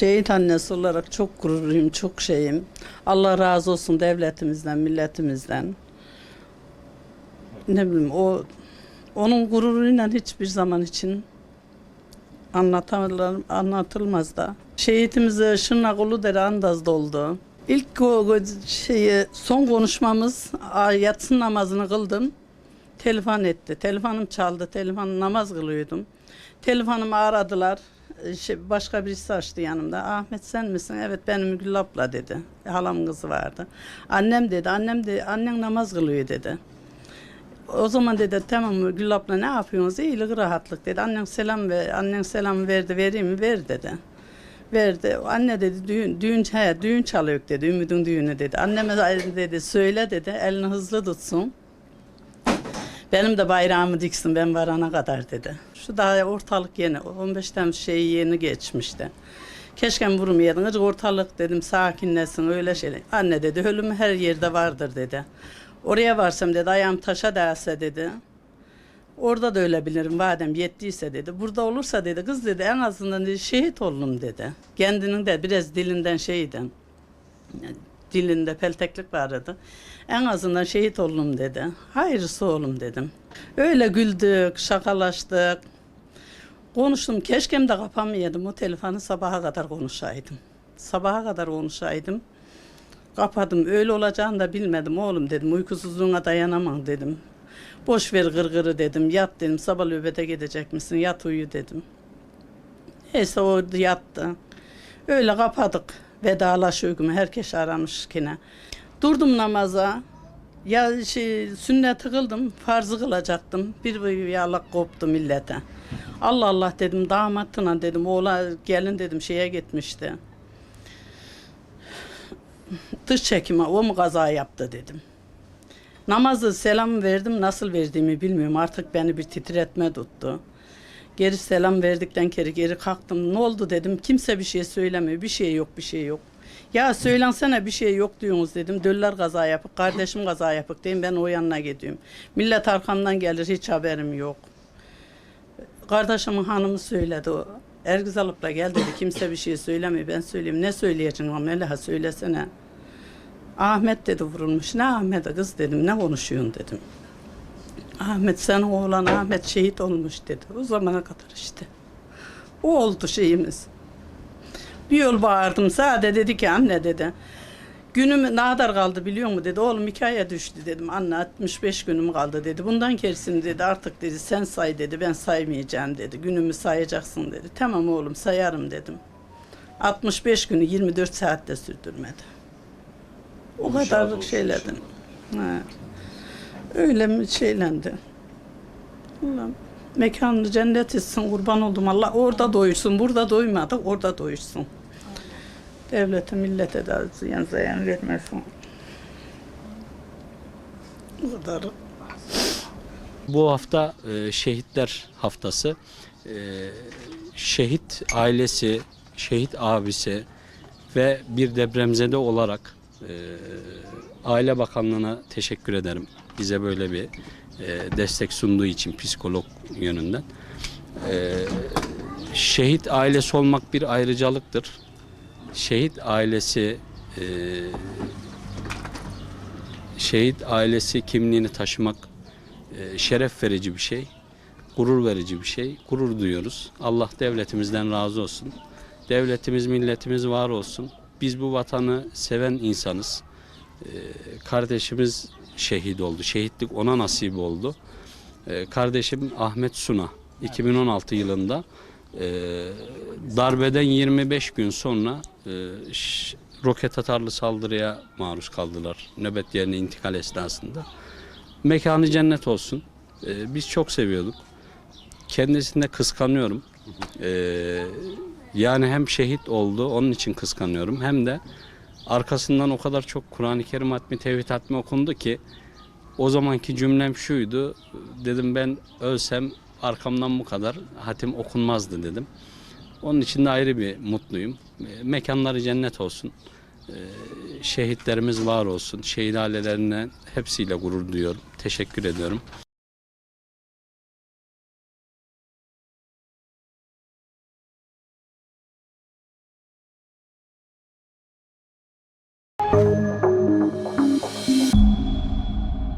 Şehit annesi olarak çok gururluyum, çok şeyim. Allah razı olsun devletimizden, milletimizden. Ne bileyim o onun gururuyla hiçbir zaman için anlatılır, anlatılmaz da. Şehitimiz Şırnak Uludere Andaz'da oldu. İlk o şeyi son konuşmamız a, yatsı namazını kıldım. Telefon etti. Telefonum çaldı. Telefon namaz kılıyordum. Telefonumu aradılar. Şey, başka birisi açtı yanımda. Ahmet sen misin? Evet benim Gül abla dedi. Halamın kızı vardı. Annem dedi. Annem de annen namaz kılıyor dedi. O zaman dedi tamam Gül abla ne yapıyorsunuz? İyilik rahatlık dedi. Annen selam ver, annen selam verdi vereyim mi? Ver dedi. Verdi. Anne dedi düğün, düğün, he, düğün çalıyor dedi. Ümid'in düğünü dedi. Anneme dedi söyle dedi. Elini hızlı tutsun. Benim de bayrağımı diksin ben varana kadar dedi. Şu daha ortalık yeni, 15 Temmuz şeyi yeni geçmişti. Keşke vurmayaydınız ortalık dedim sakinlesin öyle şey. Anne dedi ölüm her yerde vardır dedi. Oraya varsam dedi ayağım taşa değse dedi. Orada da ölebilirim madem yettiyse dedi. Burada olursa dedi kız dedi en azından dedi, şehit olurum dedi. Kendinin de biraz dilinden şeyden dilinde pelteklik vardı. En azından şehit oldum dedi. Hayırlısı oğlum dedim. Öyle güldük, şakalaştık. Konuştum. Keşkem de kapamayaydım. O telefonu sabaha kadar konuşaydım. Sabaha kadar konuşaydım. Kapadım. Öyle olacağını da bilmedim oğlum dedim. Uykusuzluğuna dayanamam dedim. Boş ver gırgırı dedim. Yat dedim. Sabah nöbete gidecek misin? Yat uyu dedim. Neyse o yattı. Öyle kapadık. Vedalaşıyor gibi herkes aramış yine. Durdum namaza. Ya şey sünneti kıldım, farzı kılacaktım. Bir bir yalak koptu millete. Allah Allah dedim damatına dedim oğla gelin dedim şeye gitmişti. Dış çekime o mu kaza yaptı dedim. Namazı selam verdim nasıl verdiğimi bilmiyorum artık beni bir titretme tuttu. Geri selam verdikten geri geri kalktım. Ne oldu dedim. Kimse bir şey söylemiyor. Bir şey yok, bir şey yok. Ya söylensene bir şey yok diyorsunuz dedim. Döller kaza yapıp, kardeşim kaza yapıp diyeyim ben o yanına gidiyorum. Millet arkamdan gelir hiç haberim yok. Kardeşimin hanımı söyledi o. Ergiz alıp da gel dedi. Kimse bir şey söylemiyor. Ben söyleyeyim. Ne söyleyeceksin ama Melaha söylesene. Ahmet dedi vurulmuş. Ne Ahmet'e kız dedim. Ne konuşuyorsun dedim. Ahmet sen oğlan Ahmet şehit olmuş dedi. O zamana kadar işte. O oldu şeyimiz. Bir yol bağırdım sade dedi ki anne dedi. Günüm ne kadar kaldı biliyor musun dedi. Oğlum hikaye düştü dedim. Anne 65 günüm kaldı dedi. Bundan gerisini dedi artık dedi sen say dedi. Ben saymayacağım dedi. Günümü sayacaksın dedi. Tamam oğlum sayarım dedim. 65 günü 24 saatte sürdürmedi. O Allah kadarlık şeylerden. Ha. Öyle mi şeylendi? Allah'ım mekanını cennet etsin kurban oldum Allah orada doyursun burada doymadı orada doyursun. Devlete millete de ziyan zayan vermesin. Bu. Bu hafta e, şehitler haftası. E, şehit ailesi, şehit abisi ve bir depremzede olarak e, Aile Bakanlığı'na teşekkür ederim. Bize böyle bir e, destek sunduğu için psikolog yönünden. E, şehit ailesi olmak bir ayrıcalıktır. Şehit ailesi e, şehit ailesi kimliğini taşımak e, şeref verici bir şey, gurur verici bir şey. Gurur duyuyoruz. Allah devletimizden razı olsun. Devletimiz, milletimiz var olsun. Biz bu vatanı seven insanız. E, kardeşimiz şehit oldu. Şehitlik ona nasip oldu. E, kardeşim Ahmet Suna 2016 yılında e, darbeden 25 gün sonra e, roket atarlı saldırıya maruz kaldılar. Nöbet yerine intikal esnasında. Mekanı cennet olsun. Ee, biz çok seviyorduk. Kendisini de kıskanıyorum. Ee, yani hem şehit oldu, onun için kıskanıyorum. Hem de arkasından o kadar çok Kur'an-ı Kerim hatmi, tevhid hatmi okundu ki o zamanki cümlem şuydu. Dedim ben ölsem arkamdan bu kadar hatim okunmazdı dedim. Onun için de ayrı bir mutluyum. Ee, Mekanları cennet olsun. Ee, Şehitlerimiz var olsun. Şehit ailelerine hepsiyle gurur duyuyorum. Teşekkür ediyorum.